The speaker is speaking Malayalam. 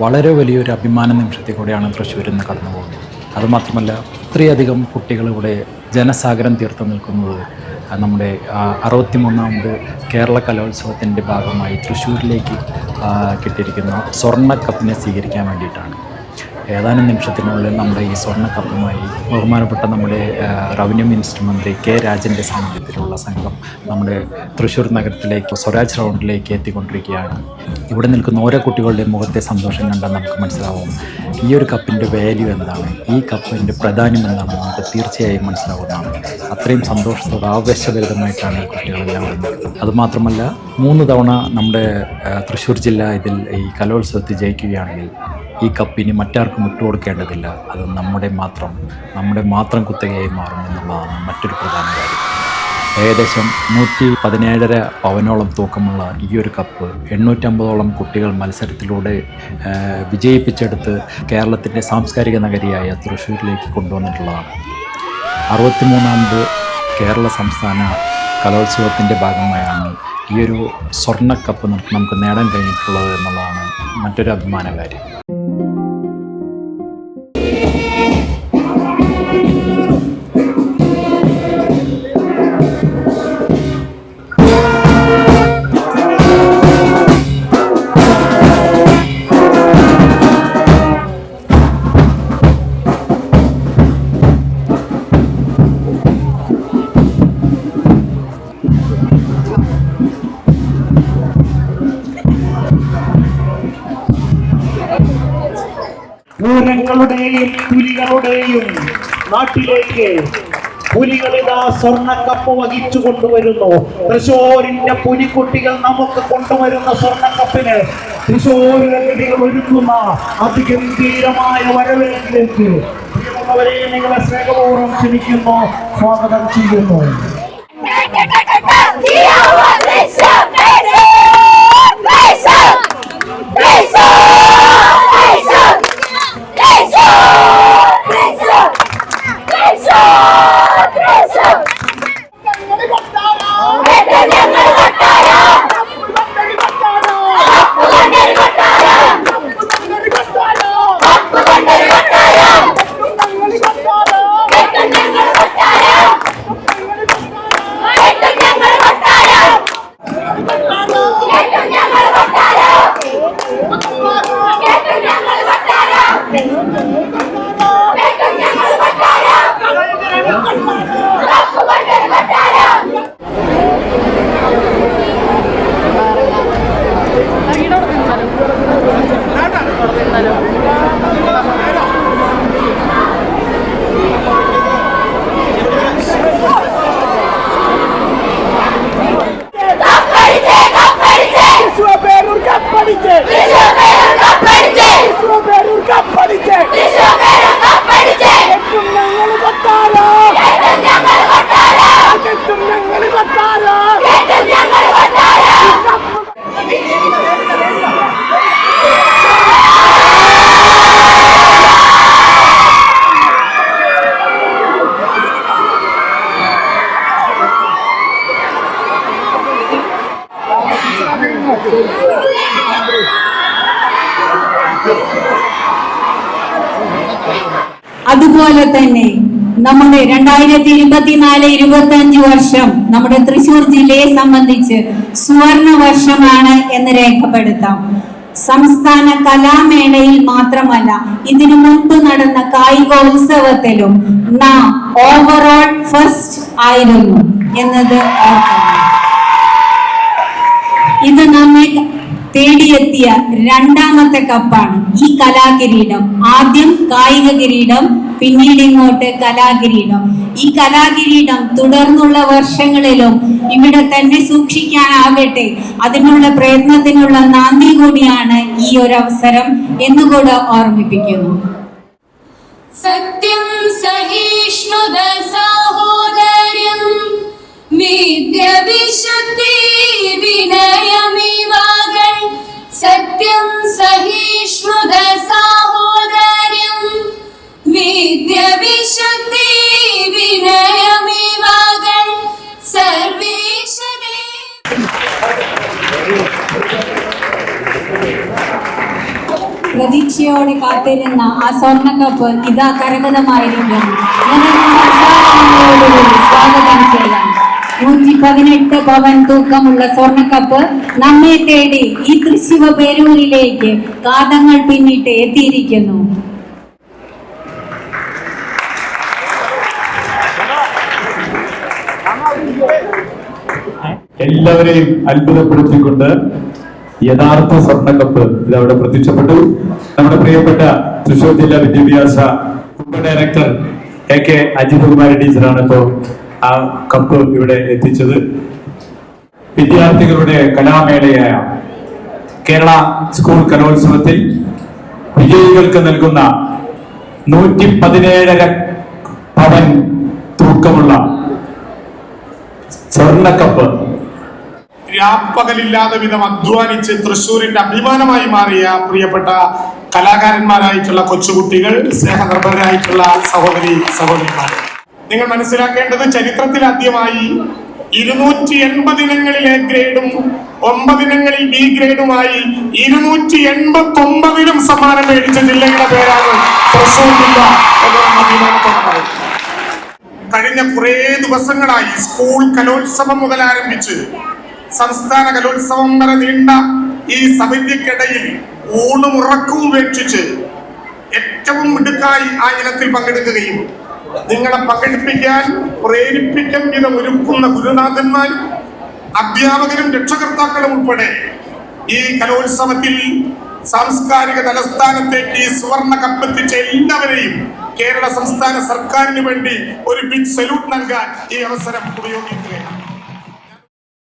വളരെ വലിയൊരു അഭിമാന നിമിഷത്തിൽ കൂടെയാണ് തൃശ്ശൂരിൽ നിന്ന് കടന്നു പോകുന്നത്. അതുമാത്രമല്ല ഇത്രയധികം കുട്ടികൾ ഇവിടെ ജനസാഗരം തീർത്തു നിൽക്കുന്നത് നമ്മുടെ അറുപത്തിമൂന്നാമത് കേരള കലോത്സവത്തിന്റെ ഭാഗമായി തൃശ്ശൂരിലേക്ക് കിട്ടിയിരിക്കുന്ന സ്വർണ കപ്പിനെ സ്വീകരിക്കാൻ വേണ്ടിയിട്ടാണ്. ഏതാനും നിമിഷത്തിനുള്ളിൽ നമ്മുടെ ഈ സ്വർണ കപ്പുമായി ബഹുമാനപ്പെട്ട നമ്മുടെ റവന്യൂ മിനിസ്റ്റർ മന്ത്രി കെ രാജന്റെ സാന്നിധ്യത്തിലുള്ള സംഘം നമ്മുടെ തൃശ്ശൂർ നഗരത്തിലേക്ക് സ്വരാജ് റൗണ്ടിലേക്ക് എത്തിക്കൊണ്ടിരിക്കുകയാണ്. ഇവിടെ നിൽക്കുന്ന ഓരോ കുട്ടികളുടെയും മുഖത്തെ സന്തോഷം കണ്ടാൽ നമുക്ക് മനസ്സിലാവും ഈ ഒരു കപ്പിന്റെ വാല്യൂ എന്താണ് ഈ കപ്പിന്റെ പ്രാധാന്യം എന്താണെന്ന് നമുക്ക് തീർച്ചയായും മനസ്സിലാവുന്നതാണ്. അത്രയും സന്തോഷത്തോടെ ആവേശഭരിതമായിട്ടാണ് ഈ കുട്ടികളെല്ലാം വരുന്നത് അതുമാത്രമല്ല മൂന്ന് തവണ നമ്മുടെ തൃശ്ശൂർ ജില്ല ഇതിൽ ഈ കലോത്സവത്തിൽ ജയിക്കുകയാണെങ്കിൽ ഈ കപ്പിനി മറ്റാർക്കും വിട്ടുകൊടുക്കേണ്ടതില്ല അത് നമ്മുടെ മാത്രം നമ്മുടെ മാത്രം കുത്തകയായി മാറും എന്നുള്ളതാണ് മറ്റൊരു പ്രധാന കാര്യം. ഏകദേശം നൂറ്റി പതിനേഴര പവനോളം തൂക്കമുള്ള ഈ ഒരു കപ്പ് എണ്ണൂറ്റമ്പതോളം കുട്ടികൾ മത്സരത്തിലൂടെ വിജയിപ്പിച്ചെടുത്ത് കേരളത്തിന്റെ സാംസ്കാരിക നഗരിയായ തൃശ്ശൂരിലേക്ക് കൊണ്ടുവന്നിട്ടുള്ളതാണ്. അറുപത്തിമൂന്നാമത് കേരള സംസ്ഥാന കലോത്സവത്തിന്റെ ഭാഗമായാണ് ഈ ഒരു സ്വർണക്കപ്പ് നമുക്ക് നേടാൻ കഴിഞ്ഞിട്ടുള്ളത് എന്നുള്ളതാണ് മറ്റൊരു അഭിമാന പൂരങ്ങളുടെയും പുലികളുടെയും നാട്ടിലേക്ക് പുലികളിതാ സ്വർണക്കപ്പ് വഹിച്ചു കൊണ്ടുവരുന്നു. തൃശൂരിന്റെ പുലിക്കുട്ടികൾ നമുക്ക് കൊണ്ടുവരുന്ന സ്വർണക്കപ്പിന് തൃശൂരികൾ ഒരുക്കുന്ന അതിഗംഭീരമായ വരവേൽപ്പിലേക്ക്. പ്രിയമുള്ളവരെ നിങ്ങളെ സ്നേഹപൂർവം ക്ഷണിക്കുന്നു. സ്വാഗതം ചെയ്യുന്നു. അതുപോലെ തന്നെ നമ്മുടെ രണ്ടായിരത്തി ഇരുപത്തിനാല് ഇരുപത്തി അഞ്ച് വർഷം നമ്മുടെ തൃശൂർ ജില്ലയെ സംബന്ധിച്ച് സുവർണ വർഷമാണ് എന്ന് രേഖപ്പെടുത്താം. സംസ്ഥാന കലാമേളയിൽ മാത്രമല്ല ഇതിനു മുൻപ് നടന്ന കായികോത്സവത്തിലും നാം ഓവറോൾ ഫസ്റ്റ് ആയിരുന്നു എന്നത് ഓർക്കണം ഇത് നമ്മെ തേടിയെത്തിയ രണ്ടാമത്തെ കപ്പാണ് ഈ കലാകിരീടം. ആദ്യം കായിക കിരീടം പിന്നീട് ഇങ്ങോട്ട് കലാകിരീടം. ഈ കലാകിരീടം തുടർന്നുള്ള വർഷങ്ങളിലും ഇവിടെ തന്നെ സൂക്ഷിക്കാനാകട്ടെ. അതിനുള്ള പ്രയത്നത്തിനുള്ള നന്ദി കൂടിയാണ് ഈ ഒരു അവസരം എന്നുകൂടെ ഓർമ്മിപ്പിക്കുന്നു. സത്യം സഹിഷ്ണുത സാഹോദര്യം വിദ്യവിശുദ്ധി വിനയമിവകൾ സത്യം സഹിഷ്ണുത സാഹോദര്യം. വിദ്യവിശുദ്ധി വിനയമിവകൾ സർവേശദേ പ്രതീക്ഷയോടെ കാത്തിരുന്ന ആ സ്വർണക്കപ്പ് ഇതാ കരകതമായിരിക്കും സ്വാഗതം ചെയ്യാം. നൂറ്റി പതിനെട്ട് പവൻ തൂക്കമുള്ള സ്വർണക്കപ്പ് നമ്മെ തേടി ഈ തൃശ്ശിവ പേരൂരിലേക്ക് കാതങ്ങൾ പിന്നിട്ട് എത്തിയിരിക്കുന്നു. എല്ലാവരെയും അത്ഭുതപ്പെടുത്തിക്കൊണ്ട് യഥാർത്ഥ സ്വർണക്കപ്പ് ഇത് അവിടെ പ്രത്യക്ഷപ്പെട്ടു. നമ്മുടെ പ്രിയപ്പെട്ട തൃശൂർ ജില്ലാ വിദ്യാഭ്യാസ ഉപ director A K Ajith Kumari ടീച്ചറാണ് ഇപ്പോൾ ആ കപ്പ് ഇവിടെ എത്തിച്ചത് വിദ്യാർത്ഥികളുടെ കലാമേളയായ കേരള സ്കൂൾ കലോത്സവത്തിൽ വിജയികൾക്ക് നൽകുന്ന നൂറ്റി പതിനേഴര പവൻ തൂക്കമുള്ള സ്വർണക്കപ്പ് രാപ്പകലില്ലാതെ വിധം അധ്വാനിച്ച് തൃശ്ശൂരിന്റെ അഭിമാനമായി മാറിയ പ്രിയപ്പെട്ട കലാകാരന്മാരായിട്ടുള്ള കൊച്ചുകുട്ടികൾ സ്നേഹനിർഭരായിട്ടുള്ള സഹോദരി സഹോദരിമാർ നിങ്ങൾ മനസ്സിലാക്കേണ്ടത് ചരിത്രത്തിൽ ആദ്യമായി ഇരുന്നൂറ്റി എൺപത് ഇനങ്ങളിൽ എ ഗ്രേഡും ഒമ്പത് ഇനങ്ങളിൽ ബി ഗ്രേഡുമായി ഇരുന്നൂറ്റി എൺപത്തി ഒമ്പതിലും സമ്മാനം മേടിച്ച ജില്ലയുടെ പേരാണ് കഴിഞ്ഞ കുറേ ദിവസങ്ങളായി സ്കൂൾ കലോത്സവം മുതൽ ആരംഭിച്ച് സംസ്ഥാന കലോത്സവം വരെ നീണ്ട ഈ സമിതിക്കിടയിൽ ഊണും ഉറക്കവും ഉപേക്ഷിച്ച് ഏറ്റവും മിടുക്കായി ആ ഇനത്തിൽ പങ്കെടുക്കുകയും നിങ്ങളെ പ്രകടിപ്പിക്കാൻ പ്രേരിപ്പിക്കാൻ വിധം ഒരുക്കുന്ന ഗുരുനാഥന്മാരും അധ്യാപകരും രക്ഷകർത്താക്കളും ഉൾപ്പെടെ ഈ കലോത്സവത്തിൽ സാംസ്കാരിക തലസ്ഥാനത്തേക്ക് സുവർണ കപ്പെത്തിച്ച എല്ലാവരെയും കേരള സംസ്ഥാന സർക്കാരിന് വേണ്ടി ഒരു ബിഗ് സല്യൂട്ട് നൽകാൻ ഈ അവസരം ഉപയോഗിക്കുകയാണ്.